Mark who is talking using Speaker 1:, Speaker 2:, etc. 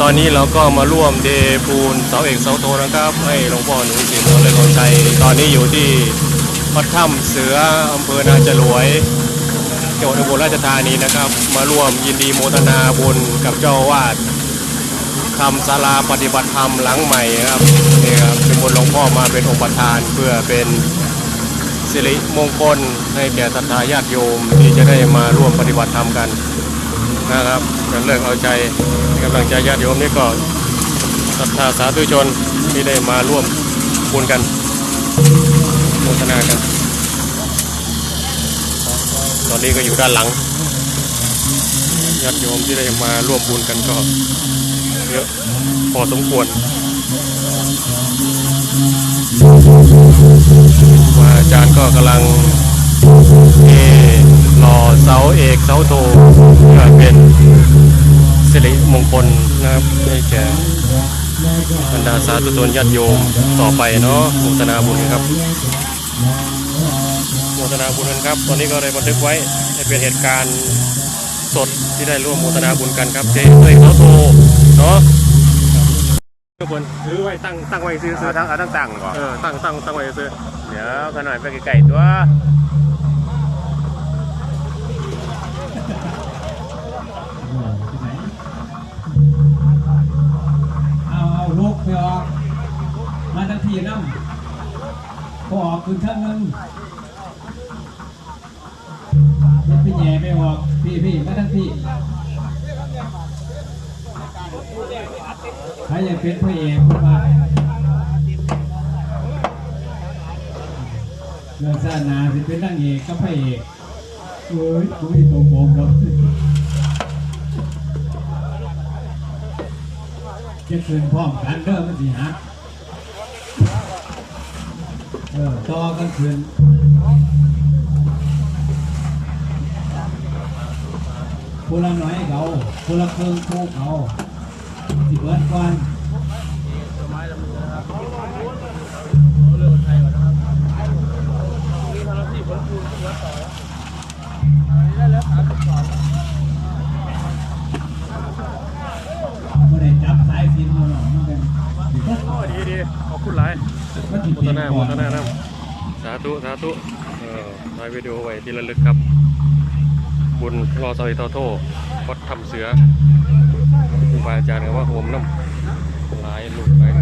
Speaker 1: ตอนนี้เราก็มาร่วมเดปูนเสาเอกเสาโทนะครับ ให้หลวงพ่อหนูสีมืองเลยคนใจ ตอนนี้อยู่ที่วัดถ้ำเสืออำเภอนาจรวยจังหวัดอุบลราชธานีนะครับ มาร่วมยินดีโมทนาบุญกับเจ้าวาดทำศาลาปฏิบัติธรรมหลังใหม่ครับนี่ครับเป็นบนหลวงพ่อมาเป็นองค์ประธานเพื่อเป็นสิริมงคลให้แก่ศรัทธาญาติโยมที่จะได้มาร่วมปฏิบัติธรรมกันนะครับกันเลิกเอาใจำลังใจญาติโยมนี่ก็ศรัทธาสาธุชนที่ได้มาร่วมบุญกันโมทนากัน ตอนนี้ก็อยู่ด้านหลังญาติโยมที่ได้มาร่วมบุญกันก็เยอะพอสมควรครูอาจารย์ก็กำลังเทหล่อเสาเอกเสาโทเพื่อเป็น มงคลนะครับให้แก่บรรดาสาธุชนญาติโยมต่อไปเนาะโมทนาบุญครับโมทนาบุญกันครับ ตอนนี้ก็ได้บันทึกไว้ให้เป็นเหตุการณ์สดที่ได้ร่วมโมทนาบุญกันครับเทเอกเสาโทเนาะทุกคนซื้อไว้ตั้งตั้งไว้ซื้อซื้
Speaker 2: เอา
Speaker 1: อ
Speaker 2: ทั้งเอาทั้งตังก่อน
Speaker 1: เออตั้งตั้งตั้งไว้ซื้อ
Speaker 2: เดี๋ยวกันหน่อยไปไกลๆตัว
Speaker 3: มาทันทีน้ำพอออกคืนข้างนึงพี่แย่ไม่ออก พี่พี่มาทันทีใครอยากเป็นพระเอกพูดมาเรื่องชาตินาสิเป็นนางเอกกับพระเอกโอ้ยกูไม่ตรงปกหรอกจะคืนพร้อมกันเด้อมันสิฮะ เออต่อกันคืนผู้ละน้อยเขาผู้ละเครื่องคู่เขาสิเบิดก่อน
Speaker 1: บ่ คุณหลาย
Speaker 3: มันสิ
Speaker 1: โม
Speaker 3: เปลี่
Speaker 1: ท
Speaker 3: ยน
Speaker 1: นา
Speaker 3: ก่
Speaker 1: โม
Speaker 3: อน
Speaker 1: ทนานะสาธุสาธุเออถ่ายวิดีโอไว้ที่ระลึกครับ บุญรอซอยเตาโทวัดทำเสือครูบาอาจารย์ก็ว่าโหมน้ำหลายลูกหลายองค์